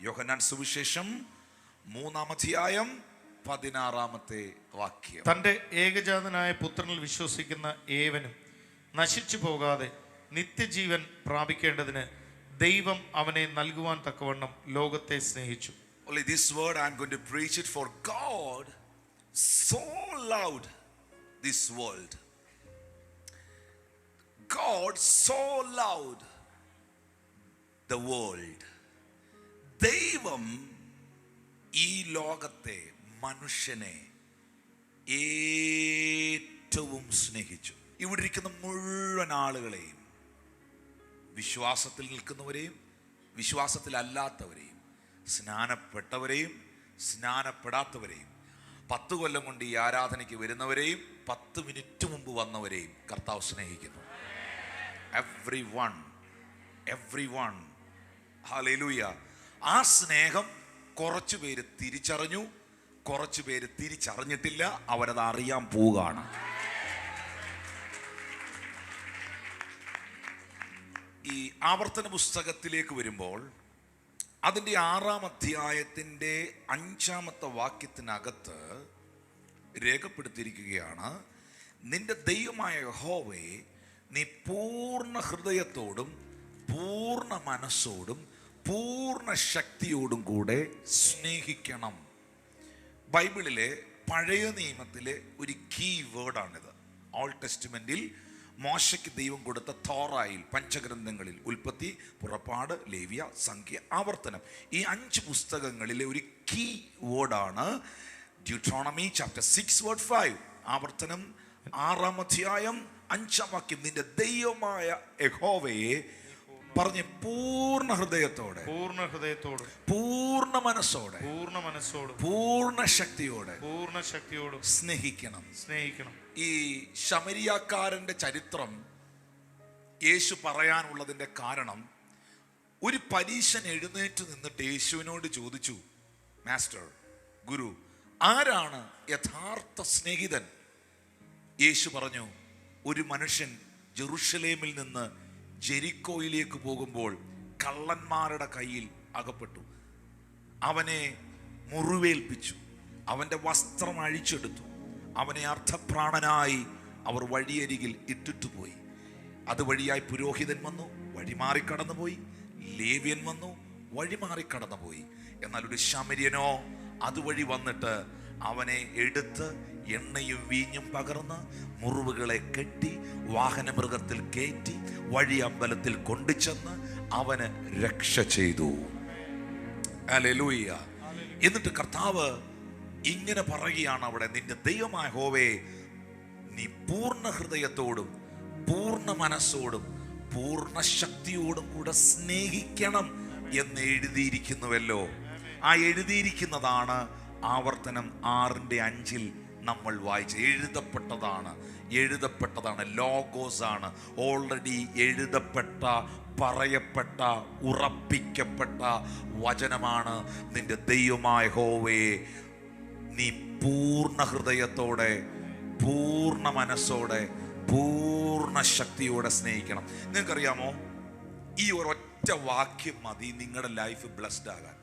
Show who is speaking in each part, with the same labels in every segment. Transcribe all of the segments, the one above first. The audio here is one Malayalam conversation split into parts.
Speaker 1: യോഹന്നാൻ സുവിശേഷം മൂന്നാമധ്യായം പതിനാറാമത്തെ വാക്യം
Speaker 2: തന്റെ ഏകജാതനായ പുത്രനിൽ വിശ്വസിക്കുന്ന ഏവനും നശിച്ചു പോകാതെ നിത്യജീവൻ പ്രാപിക്കേണ്ടതിന് ദൈവം അവനെ നൽകുവാൻ തക്കവണ്ണം ലോകത്തെ സ്നേഹിച്ചു
Speaker 1: Only this word I'm going to preach it for God so loved this world. God so loved the world. ദൈവം ഈ ലോകത്തെ മനുഷ്യനെ ഏറ്റവും സ്നേഹിച്ചു. ഇവിടെ ഇരിക്കുന്ന മുഴുവൻ ആളുകളെയും വിശ്വാസത്തിൽ നിൽക്കുന്നവരെയും വിശ്വാസത്തിലല്ലാത്തവരെയും സ്നാനപ്പെട്ടവരെയും സ്നാനപ്പെടാത്തവരെയും പത്ത് കൊല്ലം കൊണ്ട് ഈ ആരാധനയ്ക്ക് വരുന്നവരെയും പത്ത് മിനിറ്റ് മുമ്പ് വന്നവരെയും കർത്താവ് സ്നേഹിക്കുന്നു. എവ്രി വൺ എവ്രി വൺ ഹാലൂയ ആ സ്നേഹം കുറച്ചു പേര് തിരിച്ചറിഞ്ഞു കുറച്ചു പേര് തിരിച്ചറിഞ്ഞിട്ടില്ല അവരത് അറിയാൻ പോവുകയാണ്. ഈ ആവർത്തന പുസ്തകത്തിലേക്ക് വരുമ്പോൾ അതിന്റെ ആറാം അധ്യായത്തിന്റെ അഞ്ചാമത്തെ വാക്യത്തിനകത്ത് രേഖപ്പെടുത്തിയിരിക്കുകയാണ് നിന്റെ ദൈവമായ ഹോവയെ നീ പൂർണ ഹൃദയത്തോടും പൂർണ മനസ്സോടും പൂർണ ശക്തിയോടും കൂടെ സ്നേഹിക്കണം. ബൈബിളിലെ പഴയ നിയമത്തിലെ ഒരു കീ വേർഡാണിത് ഓൾ ടെസ്റ്റ്മെന്റിൽ മോശയ്ക്ക് ദൈവം കൊടുത്ത തോറായിൽ പഞ്ചഗ്രന്ഥങ്ങളിൽ ഉൽപ്പത്തി പുറപ്പാട് ലേവ്യ സംഖ്യ ആവർത്തനം ഈ അഞ്ച് പുസ്തകങ്ങളിലെ ഒരു കീ വേർഡാണ് Deuteronomy chapter six word five ആവർത്തനം ആറാം അധ്യായം അഞ്ചാം വാക്യം. നിന്റെ ദൈവമായ യഹോവയെ പറഞ്ഞ് പൂർണ ഹൃദയത്തോടെ
Speaker 2: പൂർണ ഹൃദയത്തോടെ
Speaker 1: പൂർണ മനസ്സോടെ
Speaker 2: പൂർണ മനസ്സോട്
Speaker 1: പൂർണ ശക്തിയോടെ
Speaker 2: പൂർണ ശക്തിയോട്
Speaker 1: സ്നേഹിക്കണം.
Speaker 2: സ്നേഹിക്കണം.
Speaker 1: ഈ ശമരിയാക്കാരന്റെ ചരിത്രം യേശു പറയാനുള്ളതിന്റെ കാരണം ഒരു പരീശൻ എഴുന്നേറ്റ് നിന്നിട്ട് യേശുവിനോട് ചോദിച്ചു മാസ്റ്റർ ഗുരു ആരാണ് യഥാർത്ഥ സ്നേഹിതൻ? യേശു പറഞ്ഞു ഒരു മനുഷ്യൻ ജെറുഷലേമിൽ നിന്ന് ജെരിക്കോയിലേക്ക് പോകുമ്പോൾ കള്ളന്മാരുടെ കയ്യിൽ അകപ്പെട്ടു. അവനെ മുറിവേൽപ്പിച്ചു. അവന്റെ വസ്ത്രം അഴിച്ചെടുത്തു. അവനെ അർത്ഥപ്രാണനായി അവർ വഴിയരികിൽ ഇട്ടിട്ടു പോയി അതുവഴിയായി പുരോഹിതൻ വന്നു വഴിമാറി കടന്നുപോയി. ലേവ്യൻ വന്നു വഴിമാറി കടന്നുപോയി. എന്നാൽ ഒരു ശമര്യനോ അതുവഴി വന്നിട്ട് അവനെ എടുത്ത് എണ്ണയും വീഞ്ഞും പകർന്ന് മുറിവുകളെ കെട്ടി വാഹനമൃഗത്തിൽ കയറ്റി വഴി അമ്പലത്തിൽ കൊണ്ടുചെന്ന് അവന് രക്ഷ ചെയ്തു. എന്നിട്ട് കർത്താവ് ഇങ്ങനെ പറയുകയാണ് അവിടെ നിന്റെ ദൈവമായ ഹോവേ നീ പൂർണ ഹൃദയത്തോടും പൂർണ മനസ്സോടും പൂർണ ശക്തിയോടും കൂടെ സ്നേഹിക്കണം എന്ന് എഴുതിയിരിക്കുന്നുവല്ലോ. ആ എഴുതിയിരിക്കുന്നതാണ് ആവർത്തനം ആറിന്റെ അഞ്ചിൽ നമ്മൾ വായിച്ച് എഴുതപ്പെട്ടതാണ് എഴുതപ്പെട്ടതാണ് ലോഗോസ് ആണ് ഓൾറെഡി എഴുതപ്പെട്ട പറയപ്പെട്ട ഉറപ്പിക്കപ്പെട്ട വചനമാണ് നിന്റെ ദൈവമായ ഹോവേ നീ പൂർണ ഹൃദയത്തോടെ പൂർണ മനസ്സോടെ പൂർണ ശക്തിയോടെ സ്നേഹിക്കണം. നിങ്ങൾക്കറിയാമോ? ഈ ഒരൊറ്റ വാക്യം മതി നിങ്ങളുടെ ലൈഫ് ബ്ലസ്ഡ് ആകാൻ.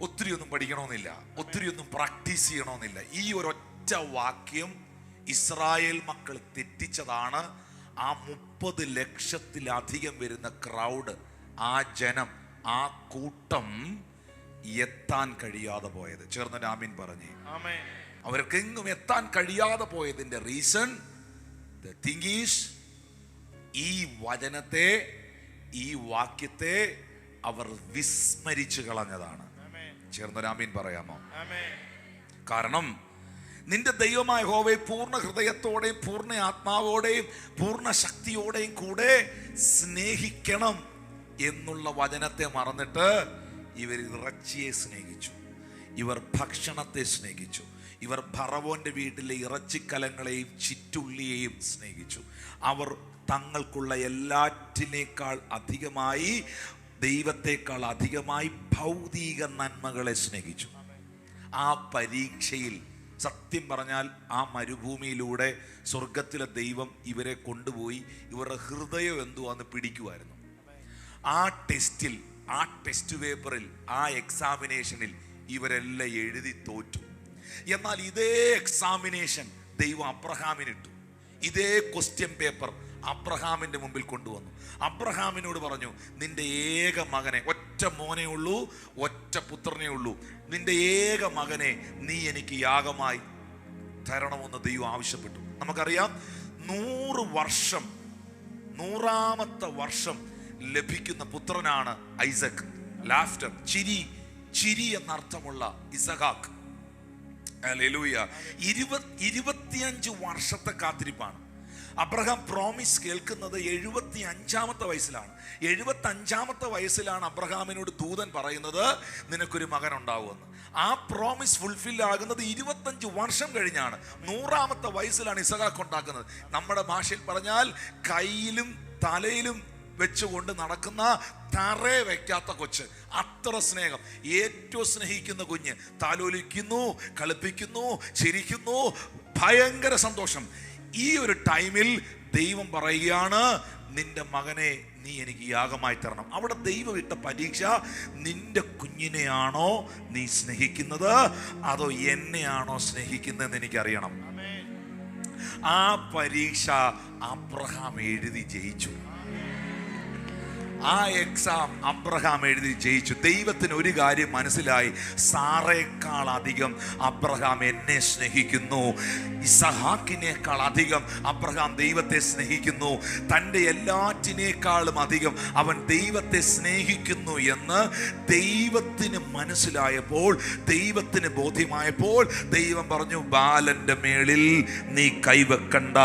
Speaker 1: ഒത്തിരി ഒന്നും പഠിക്കണമെന്നില്ല ഒത്തിരി ഒന്നും പ്രാക്ടീസ് ചെയ്യണമെന്നില്ല. ഈ ഒരൊറ്റ വാക്യം ഇസ്രായേൽ മക്കൾ തെറ്റിച്ചതാണ്. ആ മുപ്പത് ലക്ഷത്തിലധികം വരുന്ന ക്രൗഡ് ആ ജനം ആ കൂട്ടം എത്താൻ കഴിയാതെ പോയത്. ചേർന്ന് രാമീൻ പറഞ്ഞേ
Speaker 2: അവർക്ക്
Speaker 1: അവർക്കെങ്ങും എത്താൻ കഴിയാതെ പോയതിന്റെ റീസൺ ദ തിങ് ഈസ് ഈ വചനത്തെ ഈ വാക്യത്തെ അവർ വിസ്മരിച്ചു കളഞ്ഞതാണ്. ചേർന്നൊരാമീൻ പറയാമോ? കാരണം നിന്റെ ദൈവമായ ഹോവയെ പൂർണ ഹൃദയത്തോടെയും പൂർണ ആത്മാവോടെയും പൂർണ ശക്തിയോടെയും കൂടെ സ്നേഹിക്കണം എന്നുള്ള വചനത്തെ മറന്നിട്ട് ഇവർ ഇറച്ചിയെ സ്നേഹിച്ചു. ഇവർ ഭക്ഷണത്തെ സ്നേഹിച്ചു. ഇവർ ഭറവോന്റെ വീട്ടിലെ ഇറച്ചിക്കലങ്ങളെയും ചിറ്റുള്ളിയെയും സ്നേഹിച്ചു. അവർ തങ്ങൾക്കുള്ള എല്ലാറ്റിനേക്കാൾ അധികമായി ദൈവത്തെക്കാൾ അധികമായി ഭൗതിക നന്മകളെ സ്നേഹിച്ചു. ആ പരീക്ഷയിൽ സത്യം പറഞ്ഞാൽ ആ മരുഭൂമിയിലൂടെ സ്വർഗത്തിലെ ദൈവം ഇവരെ കൊണ്ടുപോയി ഇവരുടെ ഹൃദയം എന്തുവാന്ന് പിടിക്കുമായിരുന്നു ആ ടെസ്റ്റിൽ ആ ടെസ്റ്റ് പേപ്പറിൽ ആ എക്സാമിനേഷനിൽ ഇവരെല്ലാം എഴുതി തോറ്റു. എന്നാൽ ഇതേ എക്സാമിനേഷൻ ദൈവം അബ്രഹാമിനിട്ടു. ഇതേ ക്വസ്റ്റ്യൻ പേപ്പർ അബ്രഹാമിന്റെ മുമ്പിൽ കൊണ്ടുവന്നു. അബ്രഹാമിനോട് പറഞ്ഞു നിന്റെ ഏക മകനെ ഒറ്റ മോനെ ഉള്ളൂ ഒറ്റ പുത്രനേ ഉള്ളൂ. നിന്റെ ഏക മകനെ നീ എനിക്ക് യാഗമായി തരണമെന്ന് ദൈവം ആവശ്യപ്പെട്ടു. നമുക്കറിയാം നൂറ് വർഷം നൂറാമത്തെ വർഷം ലഭിക്കുന്ന പുത്രനാണ് ഐസക്. ലാഫ്റ്റർ ചിരി ചിരി എന്നർത്ഥമുള്ള ഇസഹാക്ക്. ഇരുപത്തിയഞ്ച് വർഷത്തെ കാത്തിരിപ്പാണ്. അബ്രഹാം പ്രോമിസ് കേൾക്കുന്നത് എഴുപത്തി അഞ്ചാമത്തെ വയസ്സിലാണ്. എഴുപത്തി അഞ്ചാമത്തെ വയസ്സിലാണ് അബ്രഹാമിനോട് ദൂതൻ പറയുന്നത് നിനക്കൊരു മകൻ ഉണ്ടാവുമെന്ന് ആ പ്രോമിസ് ഫുൾഫിൽ ആകുന്നത് ഇരുപത്തഞ്ച് വർഷം കഴിഞ്ഞാണ്. നൂറാമത്തെ വയസ്സിലാണ് ഇസഹാക്ക് ഉണ്ടാക്കുന്നത്. നമ്മുടെ ഭാഷയിൽ പറഞ്ഞാൽ കയ്യിലും തലയിലും വെച്ചുകൊണ്ട് നടക്കുന്ന തറേ വെക്കാത്ത കൊച്ച്. അത്ര സ്നേഹം. ഏറ്റവും സ്നേഹിക്കുന്ന കുഞ്ഞ്. താലോലിക്കുന്നു കളിപ്പിക്കുന്നു ചിരിക്കുന്നു. ഭയങ്കര സന്തോഷം. ഈ ഒരു ടൈമിൽ ദൈവം പറയുകയാണ് നിന്റെ മകനെ നീ എനിക്ക് യാഗമായി തരണം. അവിടെ ദൈവം ഇട്ട പരീക്ഷ നിന്റെ കുഞ്ഞിനെയാണോ നീ സ്നേഹിക്കുന്നത്? അതോ എന്നെയാണോ സ്നേഹിക്കുന്നതെന്ന് എനിക്കറിയണം. ആ പരീക്ഷ അബ്രഹാം എഴുതി ജയിച്ചു. ആ എക്സാം അബ്രഹാം എഴുതി ജയിച്ചു. ദൈവത്തിന് ഒരു കാര്യം മനസ്സിലായി. സാറേക്കാൾ അധികം അബ്രഹാം എന്നെ സ്നേഹിക്കുന്നു. ഇസഹാക്കിനേക്കാൾ അധികം അബ്രഹാം ദൈവത്തെ സ്നേഹിക്കുന്നു. തന്റെ എല്ലാറ്റിനേക്കാളും അധികം അവൻ ദൈവത്തെ സ്നേഹിക്കുന്നു എന്ന് ദൈവത്തിന് മനസ്സിലായപ്പോൾ ദൈവത്തിന് ബോധ്യമായപ്പോൾ ദൈവം പറഞ്ഞു ബാലന്റെ മേളിൽ നീ കൈവെക്കണ്ട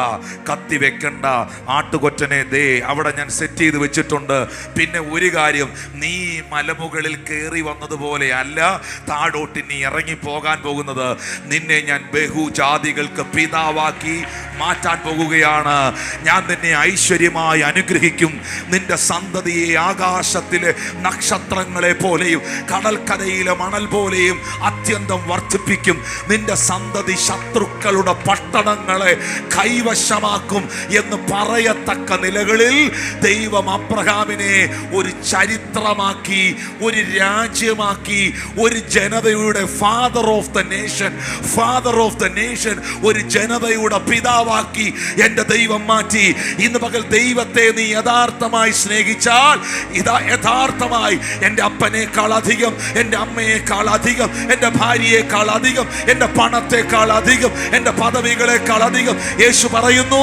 Speaker 1: കത്തി വെക്കണ്ട ആട്ടുകൊറ്റനെ ദേ അവിടെ ഞാൻ സെറ്റ് ചെയ്ത് വെച്ചിട്ടുണ്ട്. പിന്നെ ഒരു കാര്യം നീ മലമുകളിൽ കയറി വന്നതുപോലെ അല്ല താഴോട്ട് നീ ഇറങ്ങി പോകാൻ പോകുന്നത്. നിന്നെ ഞാൻ ബഹുജാതികൾക്ക് പിതാവാക്കി മാറ്റാൻ പോകുകയാണ്. ഞാൻ നിന്നെ ഐശ്വര്യമായി അനുഗ്രഹിക്കും. നിന്റെ സന്തതിയെ ആകാശത്തിലെ നക്ഷത്രങ്ങളെ പോലെയും കടൽക്കരയിലെ മണൽ പോലെയും അത്യന്തം വർദ്ധിപ്പിക്കും. നിന്റെ സന്തതി ശത്രുക്കളുടെ പട്ടണങ്ങളെ കൈവശമാക്കും എന്ന് പറയത്തക്ക നിലകളിൽ ദൈവം അബ്രഹാമിനെ ഒരു ചരിത്രമാക്കി ഒരു രാജ്യമാക്കി ഒരു ജനതയുടെ father of the nation father of the nation ഒരു ജനതയുടെ പിതാവാക്കി എന്റെ ദൈവം മാറ്റി. ഇന്ന് പകൽ ദൈവത്തെ നീ യഥാർത്ഥമായി സ്നേഹിച്ചാൽ ഇതാ യഥാർത്ഥമായി എന്റെ അപ്പനേക്കാൾ അധികം എന്റെ അമ്മയേക്കാൾ അധികം എന്റെ ഭാര്യയേക്കാൾ അധികം എന്റെ പണത്തെക്കാൾ അധികം എന്റെ പദവികളെക്കാൾ അധികം. യേശു പറയുന്നു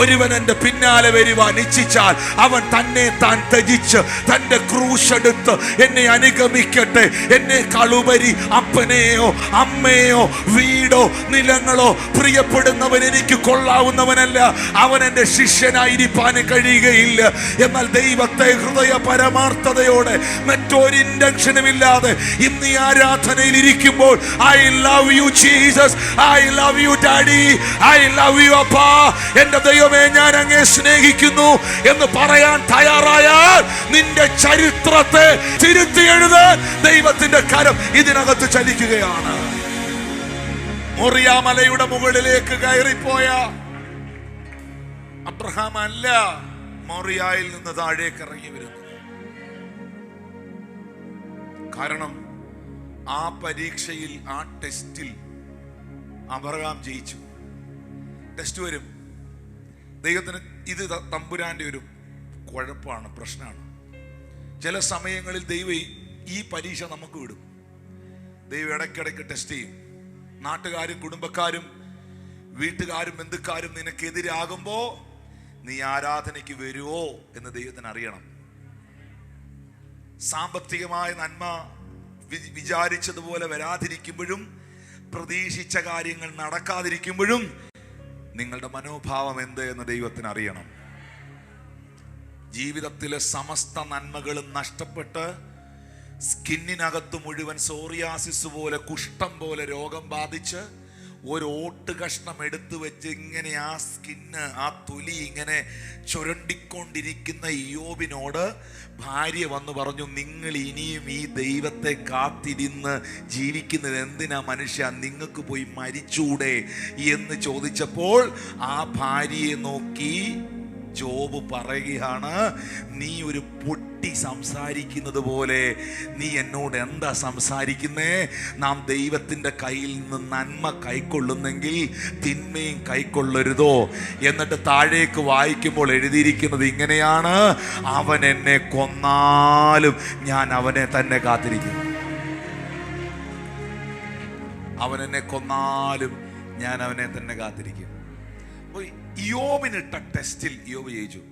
Speaker 1: ഒരുവൻ എന്റെ പിന്നാലെ വരുവാൻ ഇച്ഛിച്ചാൽ അവൻ തന്നെ താൻ ത്യജിച്ച് തന്റെ ക്രൂശെടുത്ത് എന്നെ അനുഗമിക്കട്ടെ. എന്നെ കളുപരി അപ്പനെയോ അമ്മയോ വീടോ നിലങ്ങളോ പ്രിയപ്പെടുന്നവൻ എനിക്ക് കൊള്ളാവുന്നവനല്ല. അവൻ എന്റെ ശിഷ്യനായിരിക്കാൻ കഴിയുകയില്ല. എന്നാൽ ദൈവത്തെ ഹൃദയ പരമാർത്ഥതയോടെ മറ്റൊരു ഇൻഡക്ഷനും ഇല്ലാതെ ഇന്ന് ഈ ആരാധനയിൽ ഇരിക്കുമ്പോൾ I love you Jesus I love you daddy I love you അപ്പാ എന്റെ ദൈവമേ ഞാൻ അങ്ങേ സ്നേഹിക്കുന്നു എന്ന് പറയാൻ തയ്യാറായാൽ നിന്റെ ചരിത്രത്തെ തിരുത്തി എഴുതാൻ ദൈവത്തിന്റെ കരം ഇതിനകത്ത് ചലിക്കുകയാണ്. മൊറിയാമലയുടെ മുകളിലേക്ക് കയറിപ്പോയ അബ്രഹാം അല്ല മോറിയായിൽ നിന്ന് താഴേക്ക് ഇറങ്ങി വരുന്നു കാരണം ആ പരീക്ഷയിൽ ആ ടെസ്റ്റിൽ അബ്രഹാം ജയിച്ചു. ടെസ്റ്റ് വരും. ദൈവത്തിന് ഇത് തമ്പുരാന്റെ ഒരു കുഴപ്പമാണ് പ്രശ്നമാണ്. ചില സമയങ്ങളിൽ ദൈവം ഈ- പരീക്ഷ നമുക്ക് വിടും. ദൈവം ഇടയ്ക്കിടയ്ക്ക് ടെസ്റ്റ് ചെയ്യും. നാട്ടുകാരും കുടുംബക്കാരും വീട്ടുകാരും ബന്ധുക്കാരും നിനക്കെതിരാകുമ്പോ നീ ആരാധനയ്ക്ക് വരുമോ എന്ന് ദൈവത്തിന് അറിയണം. സാമ്പത്തികമായ നന്മ വിചാരിച്ചതുപോലെ വരാതിരിക്കുമ്പോഴും പ്രതീക്ഷിച്ച കാര്യങ്ങൾ നടക്കാതിരിക്കുമ്പോഴും നിങ്ങളുടെ മനോഭാവം എന്ത് എന്ന് ദൈവത്തിന് അറിയണം. ജീവിതത്തിലെ സമസ്ത നന്മകളും നഷ്ടപ്പെട്ട് സ്കിന്നിനകത്ത് മുഴുവൻ സോറിയാസിസ് പോലെ കുഷ്ഠം പോലെ രോഗം ബാധിച്ച് ഒരു ഓട്ട് കഷ്ണം എടുത്തു വെച്ച് ഇങ്ങനെ ആ സ്കിന്ന് ആ തൊലി ഇങ്ങനെ ചുരണ്ടിക്കൊണ്ടിരിക്കുന്ന യോബിനോട് ഭാര്യ വന്നു പറഞ്ഞു നിങ്ങൾ ഇനിയും ഈ ദൈവത്തെ കാത്തിരുന്ന് ജീവിക്കുന്നത് എന്തിനാ മനുഷ്യ? നിങ്ങൾക്ക് പോയി മരിച്ചൂടെ? എന്ന് ചോദിച്ചപ്പോൾ ആ ഭാര്യയെ നോക്കി ജോബ് പറയുകയാണ് നീ ഒരു പൊട്ടി സംസാരിക്കുന്നത് പോലെ നീ എന്നോട് എന്താ സംസാരിക്കുന്നേ? നാം ദൈവത്തിന്റെ കയ്യിൽ നിന്ന് നന്മ കൈക്കൊള്ളുന്നെങ്കിൽ തിന്മയും കൈക്കൊള്ളരുതോ? എന്നിട്ട് താഴേക്ക് വായിക്കുമ്പോൾ എഴുതിയിരിക്കുന്നത് ഇങ്ങനെയാണ് അവൻ എന്നെ കൊന്നാലും ഞാൻ അവനെ തന്നെ കാത്തിരിക്കും. അവൻ എന്നെ കൊന്നാലും ഞാൻ അവനെ തന്നെ കാത്തിരിക്കും. യോബിനിട്ട ടെസ്റ്റിൽ യോബ് ജയിച്ചു.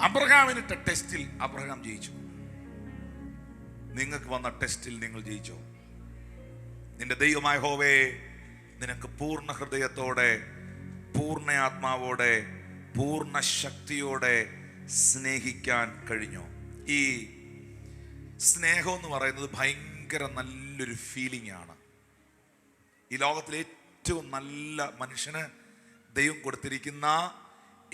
Speaker 1: അബ്രഹാമിനിട്ട ടെസ്റ്റിൽ അബ്രഹാം ജയിച്ചു. നിങ്ങൾക്ക് വന്ന ടെസ്റ്റിൽ നിങ്ങൾ ജയിച്ചോ? നിന്റെ ദൈവമായ ഹോവേ നിനക്ക് പൂർണ ഹൃദയത്തോടെ പൂർണ ആത്മാവോടെ പൂർണ ശക്തിയോടെ സ്നേഹിക്കാൻ കഴിഞ്ഞോ? ഈ സ്നേഹം എന്ന് പറയുന്നത് ഭയങ്കര നല്ലൊരു ഫീലിംഗ് ആണ്. ഈ ലോകത്തിലെ ഏറ്റവും നല്ല മനുഷ്യന് ദൈവം കൊടുത്തിരിക്കുന്ന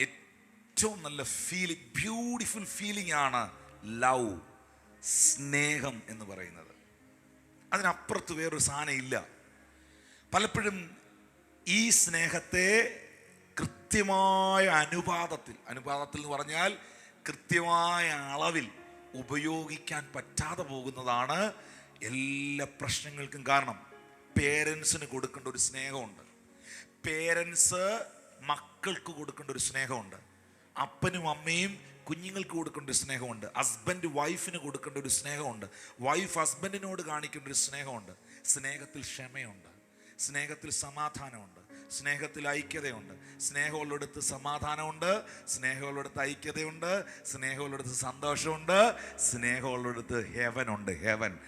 Speaker 1: ഏറ്റവും നല്ല ഫീലിംഗ് ബ്യൂട്ടിഫുൾ ഫീലിംഗ് ആണ് ലവ് സ്നേഹം എന്ന് പറയുന്നത്. അതിനപ്പുറത്ത് വേറൊരു സാധനം ഇല്ല. പലപ്പോഴും ഈ സ്നേഹത്തെ കൃത്യമായ അനുപാതത്തിൽ അനുപാതത്തിൽ എന്ന് പറഞ്ഞാൽ കൃത്യമായ അളവിൽ ഉപയോഗിക്കാൻ പറ്റാതെ പോകുന്നതാണ് എല്ലാ പ്രശ്നങ്ങൾക്കും കാരണം. പേരൻസിന് കൊടുക്കേണ്ട ഒരു സ്നേഹമുണ്ട്. പേരൻസ് മക്കൾക്ക് കൊടുക്കേണ്ട ഒരു സ്നേഹമുണ്ട്. അപ്പനും അമ്മയും കുഞ്ഞുങ്ങൾക്ക് കൊടുക്കേണ്ട ഒരു സ്നേഹമുണ്ട്. ഹസ്ബൻഡ് വൈഫിന് കൊടുക്കേണ്ട ഒരു സ്നേഹമുണ്ട്. വൈഫ് ഹസ്ബൻഡിനോട് കാണിക്കേണ്ട ഒരു സ്നേഹമുണ്ട്. സ്നേഹത്തിൽ ക്ഷമയുണ്ട്. സ്നേഹത്തിൽ സമാധാനമുണ്ട്. സ്നേഹത്തിൽ ഐക്യതയുണ്ട്. സ്നേഹമുള്ളിടത്ത് സമാധാനമുണ്ട്. സ്നേഹമുള്ളിടത്ത് ഐക്യതയുണ്ട്. സ്നേഹമുള്ളിടത്ത് സന്തോഷമുണ്ട്. സ്നേഹമുള്ളിടത്ത് ഹെവൻ ഉണ്ട്. ഹെവൻ